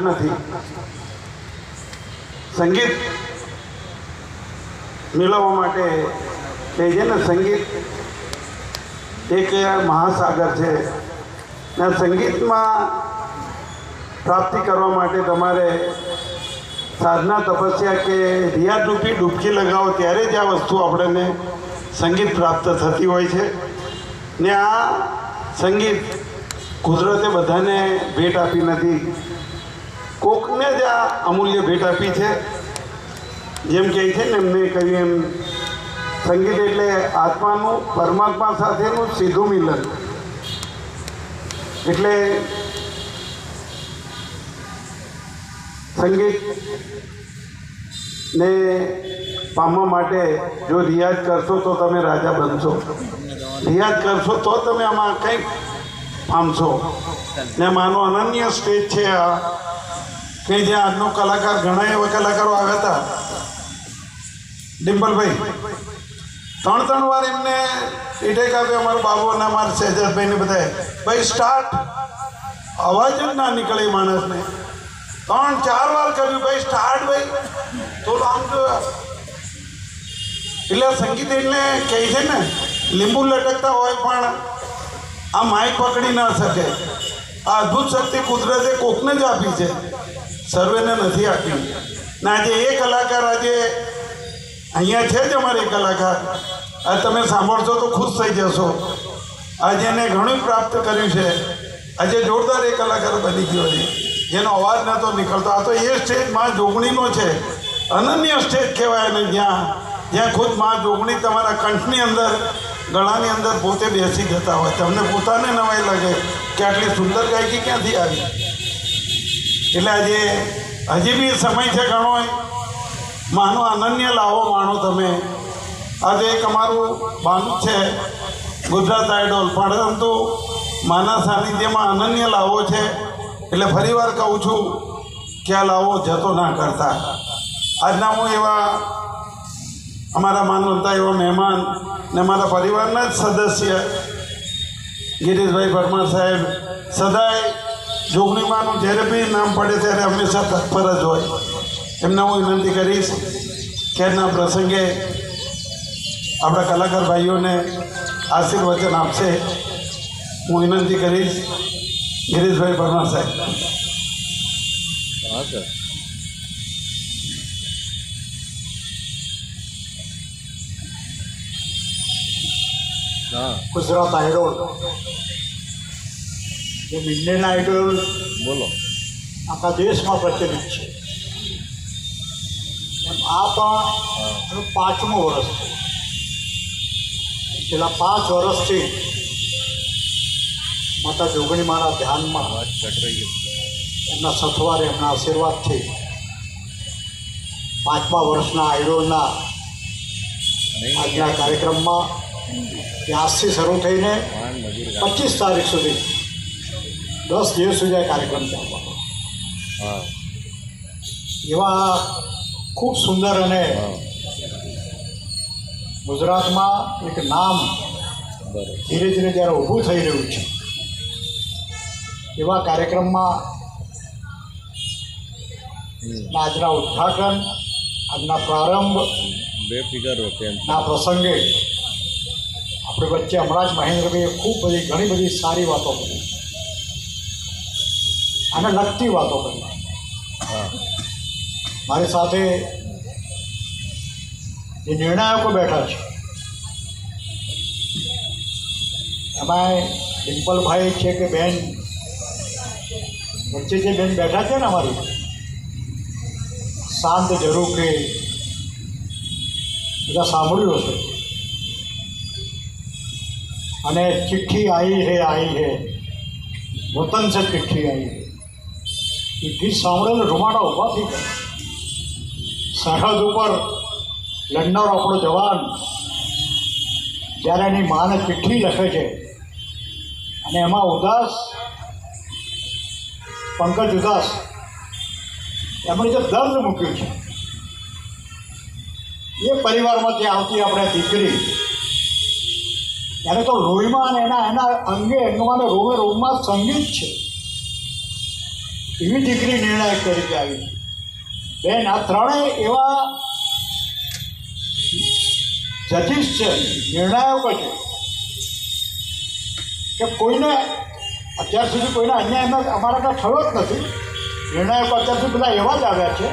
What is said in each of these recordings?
નથી. સંગીત મેળવવા માટે કહે છે ને સંગીત એક મહાસાગર છે. ને સંગીતમાં પ્રાપ્તિ કરવા માટે તમારે સાધના તપસ્યા કે રિયા ડૂબી ડૂબકી લગાવો ત્યારે જ આ વસ્તુ આપણને સંગીત પ્રાપ્ત થતી હોય છે. ને આ સંગીત કુદરતે બધાને ભેટ આપી નથી. કોકને જ આ અમૂલ્ય ભેટ આપી છે. જેમ કહે છે ને એમને કહ્યું એમ, સંગીત એટલે આત્માનું, પરમાત્મા સાથેનું સીધું મિલન. એટલે સંગીત ને પામવા માટે જો રિયાઝ કરશો તો તમે રાજા બનશો. રિયાઝ કરશો તો તમે આમાં કંઈક પામશો. ને માનો અનન્ય સ્ટેજ છે આ. કે જ્યાં આજનો કલાકાર ઘણા એવા કલાકારો આવ્યા હતા. ડિમ્પલભાઈ, ત્રણ ત્રણ વાર એમને ઇટેક આપ્યો, અમારો બાબુ અને અમારા શહેજાદભાઈ બધાએ. ભાઈ સ્ટાર્ટ અવાજ જ ના નીકળે માણસને. ત્રણ ચાર વાર કર્યું, ભાઈ સ્ટાર્ટ ભાઈ. તો આમ તો એટલે સંગીત એટલે કહે છે ને, લીંબુ લટકતા હોય પણ આ માઇક પકડી ના શકે. આ અદ્ભુત શક્તિ કુદરતે કોકને જ આપી છે. સર્વેને નથી આપ્યું. ને આજે એ કલાકાર આજે અહીંયા છે જ અમારે કલાકાર. આ તમે સાંભળશો તો ખુશ થઈ જશો. આજે એને ઘણું પ્રાપ્ત કર્યું છે. આજે જોરદાર એ કલાકાર બની ગયો છે. જેનો અવાજ નહોતો નીકળતો. આ તો એ સ્ટેજમાં જોગણીનો છે. અનન્ય સ્ટેજ કહેવાય ને જ્યાં. જ્યાં ખુદમાં જોગણી તમારા કંઠની અંદર, ગળાની અંદર પોતે બેસી જતા હોય. તમને પોતાને નવાઈ લાગે કે આટલી સુંદર ગાયકી ક્યાંથી આવી? એટલે આજે હજી બી સમય છે ઘણો માનો અનન્ય લાવો માણો તમે. આજે એક અમારું બાંધ છે, ગુજરાત આઇડોલ પરંતુ માના સાનિધ્યમાં અનન્ય લાવો છે, એટલે ફરીવાર કહું છું કે આ લાવો જતો ના કરતા. આજના હું એવા અમારા માનવતા એવા મહેમાન ને મારા પરિવારના જ સદસ્ય ગિરીશભાઈ પરમાર સાહેબ સદાય જોગણીમાંનું જ્યારે બી નામ પડે ત્યારે હંમેશા તત્પર જ હોય. એમને હું વિનંતી કરીશ કે એના પ્રસંગે આપણા કલાકાર ભાઈઓને આશીર્વચન આપશે. હું વિનંતી કરીશ ગિરીશભાઈ પરમાર સાહેબ. હા સર. ગુજરાત આઇડોલ જે ઇન્ડિયન આઇડોલ બોલો. આખા દેશમાં પ્રચલિત છે. એમ આ પણ એનું પાંચમું વર્ષ છે. છેલ્લા પાંચ વર્ષથી માતા જોગણી મારા ધ્યાનમાં એમના સથવારે એમના આશીર્વાદથી પાંચમા વર્ષના આઈડોલના આજના કાર્યક્રમમાં ત્યાંથી શરૂ થઈને પચીસ તારીખ સુધી દસ દિવસ સુધી આ કાર્યક્રમ ચાલવાનો હા. એવા ખૂબ સુંદર અને ગુજરાતમાં એક નામ ધીરે ધીરે જ્યારે ઊભું થઈ રહ્યું છે એવા કાર્યક્રમમાં આજના ઉદ્ઘાટન આજના પ્રારંભ બે ફિગર ના પ્રસંગે આપણી વચ્ચે હમણાં જ મહેન્દ્રભાઈએ ખૂબ બધી ઘણી બધી સારી વાતો કરી. અને લગતી વાતો કરી. મારી સાથે જે નિર્ણાયકો બેઠા છે એમાં ડિમ્પલભાઈ છે કે બેન વચ્ચે જે બેન બેઠા છે ને અમારી શાંત જરૂર કે બધા સાંભળ્યું હશે. અને ચિઠ્ઠી આવી હે આવી હે. વતન છે ચિઠ્ઠી આવી ગીત સાંભળીને રૂમાડા ઊભા થઈ ગયા. સરહદ ઉપર લડનારો આપણો જવાન જ્યારે એની માને ચિઠ્ઠી લખે છે અને એમાં ઉદાસ, પંકજ ઉદાસ, એમણે જે દર્દ મૂક્યું છે, એ પરિવારમાંથી આવતી આપણે દીકરી, એને તો લોહીમાં અને એના એના અંગે અંગમાં રોમે રોમમાં સંગીત છે. ધીમી દીકરી નિર્ણાયક તરીકે આવી બેન આ ત્રણેય એવા જજીસ છે નિર્ણાયકો છે કે કોઈને અત્યાર સુધી કોઈને અન્યાય અમારા થયો જ નથી. નિર્ણાયકો અત્યાર સુધી બધા એવા જ આવ્યા છે.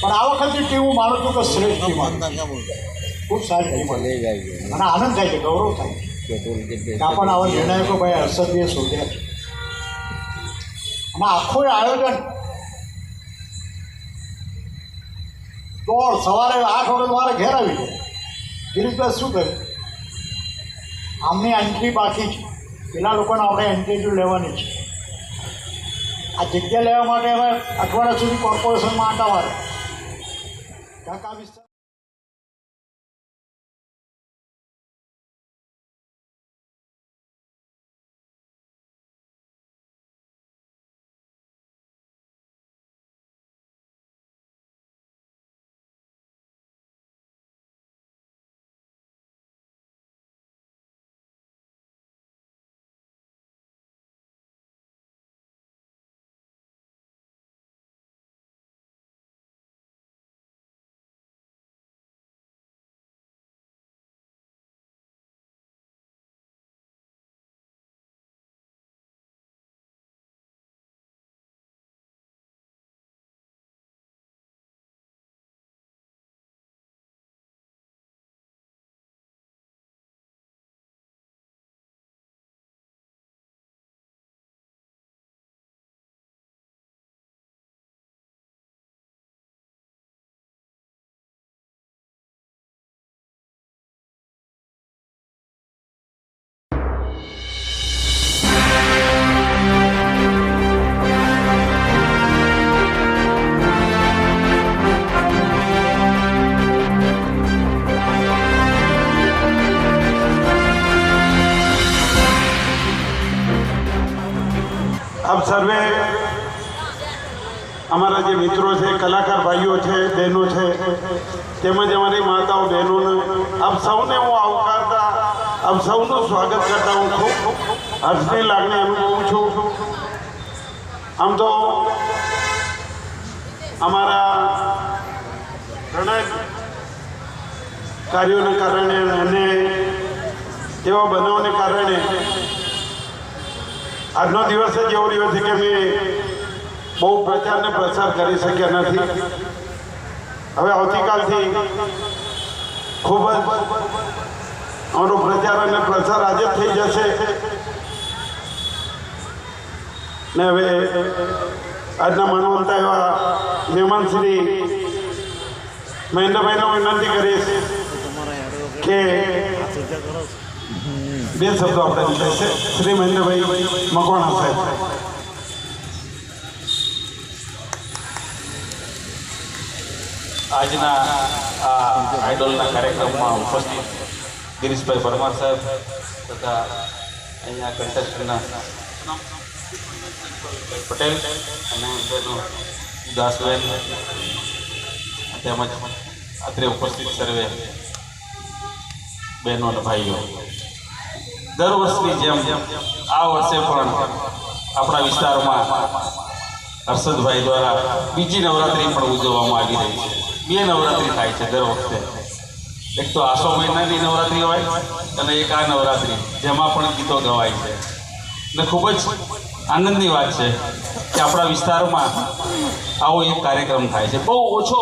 પણ આ વખતે કેવું માનું છું કે શ્રેષ્ઠ ખૂબ સારી ટીમ અને આનંદ થાય છે ગૌરવ થાય છે. પણ આવા નિર્ણાયકો ભાઈ હર્ષદીએ શોધ્યા છે. અને આખું આયોજન. દોડ સવારે આઠ વાગે મારે ઘેર આવી ગયો. ગિરીશભાઈ શું કહ્યું આમની એન્ટ્રી બાકી છે પેલા લોકોને આપણે એન્ટ્રી લેવાની છે આ જગ્યા લેવા માટે અમે અઠવાડિયા સુધી કોર્પોરેશનમાં આંટા મારે. ઢાકા વિસ્તાર સર્વે અમારા જે મિત્રો છે, કલાકાર ભાઈઓ છે, બહેનો છે, તેમજ અમારી માતાઓ બહેનોને આપ સૌને હું આવકારતા, આપ સૌનું સ્વાગત કરતા હું ખૂબ હર્ષની લાગણી અનુભવું છું. આમ તો અમારા ઘણા કાર્યોને કારણે અને એવા બનાવને કારણે આજનો દિવસ જ એવો રહ્યો છે કે મેં બહુ પ્રચાર ને પ્રસાર કરી શક્યા નથી. હવે આવતીકાલથી ખૂબ જ અમારો પ્રચાર અને પ્રસાર આજે થઈ જશે. ને હવે આજના માનવંતા એવા મહેમાન શ્રી મહેન્દ્રભાઈને વિનંતી કરીશ કે બે શબ્દો આપણે લીધા છે. શ્રી મહેન્દ્રભાઈ મકવાણા સાહેબ. આજના આ આઇડોલના કાર્યક્રમમાં ઉપસ્થિત ગિરીશભાઈ પરમાર સાહેબ તથા અહીંયા કન્ટેસ્ટના પટેલ અને બેનો દાસબેન તેમજ અત્રે ઉપસ્થિત સર્વે બહેનો અને ભાઈઓ. દર વર્ષની જેમ આ વર્ષે પણ આપણા વિસ્તારમાં હર્ષદભાઈ દ્વારા બીજી નવરાત્રિ પણ ઉજવવામાં આવી રહી છે. બે નવરાત્રિ થાય છે દર વખતે. એક તો આસો મહિનાની નવરાત્રિ હોય અને એક આ નવરાત્રિ, જેમાં પણ ગીતો ગવાય છે. અને ખૂબ જ આનંદની વાત છે કે આપણા વિસ્તારમાં આવો એક કાર્યક્રમ થાય છે. બહુ ઓછો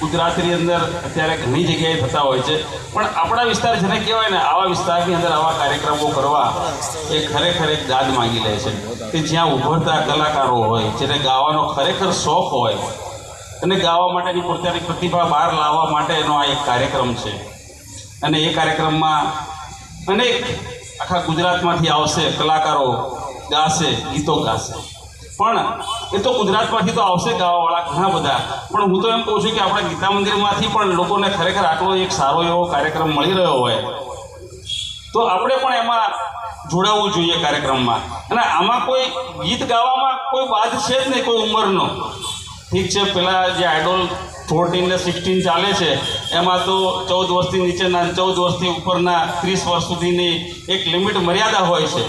ગુજરાતની અંદર અત્યારે ઘણી જગ્યાએ થતા હોય છે. પણ આપણા વિસ્તાર જેને કહેવાય ને, આવા વિસ્તારની અંદર આવા કાર્યક્રમો કરવા એ ખરેખર એક દાદ માંગી લે છે. કે જ્યાં ઉભરતા કલાકારો હોય, જેને ગાવાનો ખરેખર શોખ હોય, અને ગાવા માટેની પોતાની પ્રતિભા બહાર લાવવા માટેનો આ એક કાર્યક્રમ છે. અને એ કાર્યક્રમમાં અનેક આખા ગુજરાતમાંથી આવશે, કલાકારો ગાશે, ગીતો ગાશે. પણ એ તો ગુજરાતમાંથી તો આવશે ગાવાવાળા ઘણા બધા. પણ હું તો એમ કહું છું કે આપણા ગીતા મંદિરમાંથી પણ લોકોને ખરેખર આટલો એક સારો એવો કાર્યક્રમ મળી રહ્યો હોય. તો આપણે પણ એમાં જોડાવવું જોઈએ કાર્યક્રમમાં. અને આમાં કોઈ ગીત ગાવામાં કોઈ બાદ છે જ નહીં કોઈ ઉંમરનો. ઠીક છે, પેલા જે આઇડોલ ફોર્ટીન ને સિક્સટીન ચાલે છે, એમાં તો ચૌદ વર્ષથી નીચેના ચૌદ વર્ષથી ઉપરના ત્રીસ વર્ષ સુધીની એક લિમિટ મર્યાદા હોય છે.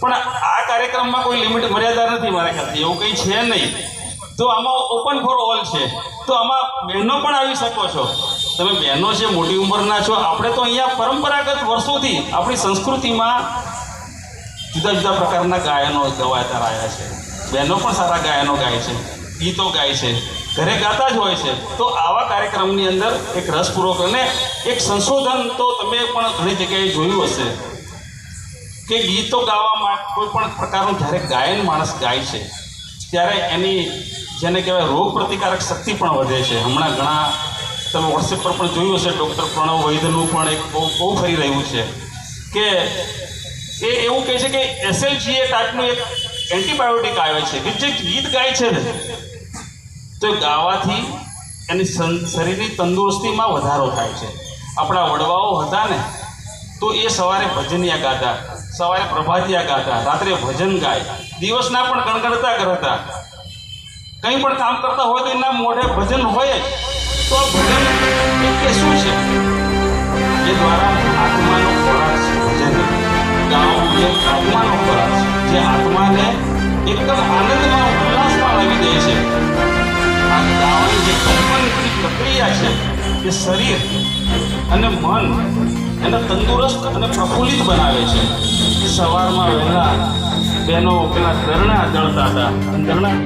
પણ કાર્યક્રમમાં કોઈ લિમિટ મર્યાદા નથી મારા ખ્યાલથી. એવું કંઈ છે નહીં. તો આમાં ઓપન ફોર ઓલ છે. તો આમાં બહેનો પણ આવી શકો છો. તમે બહેનો છે મોટી ઉંમરના છો, આપણે તો અહીંયા પરંપરાગત વર્ષોથી આપણી સંસ્કૃતિમાં જુદા જુદા પ્રકારના ગાયનો ગવાતા રહ્યા છે. બહેનો પણ સારા ગાયનો ગાય છે. ગીતો ગાય છે. ઘરે ગાતા જ હોય છે. તો આવા કાર્યક્રમની અંદર એક રસપૂર્વક અને એક સંશોધન તો તમે પણ ઘણી જગ્યાએ જોયું હશે. કે ગીતો ગાવામાં કોઈ પણ પ્રકારનું જ્યારે ગાયન માણસ ગાય છે, ત્યારે એની જેને કહેવાય રોગ પ્રતિકારક શક્તિ પણ વધે છે. હમણાં ઘણા તમે વોટ્સએપ પર પણ જોયું હશે, ડૉક્ટર પ્રણવ વૈદ્યનું પણ એક બહુ બહુ ફરી રહ્યું છે કે એ એવું કહે છે કે એસએલજીએ ટાઈપનું એક એન્ટીબાયોટિક આવે છે, કે જે ગીત ગાય છે ને, તો ગાવાથી એની શરીરની તંદુરસ્તીમાં વધારો થાય છે. આપણા વડવાઓ હતા ને, તો એ સવારે ભજનિયા ગાતા. સવારે પ્રભાતિયા ગાતા, રાત્રે ભજન ગાય, દિવસના પણ ગણગણતા કરતા. કંઈ પણ કામ કરતા હોય તો એના મોઢે ભજન હોય જ. તો આ ભજન એટલે શું છે? એ દ્વારા આત્માનો ખોરાક છે ભજન. ગાવું એ આત્માનો ખોરાક છે, જે આત્માને એકદમ આનંદમાં ઉલ્લાસમાં લાવી દે છે. આ ગાવાની જે કલ્પનની પ્રક્રિયા છે, એ શરીર અને મન એને તંદુરસ્ત અને પ્રફુલ્લિત બનાવે છે. સવારમાં વહેલા બહેનો પેલા ધરણા દળતા હતા. ધરણા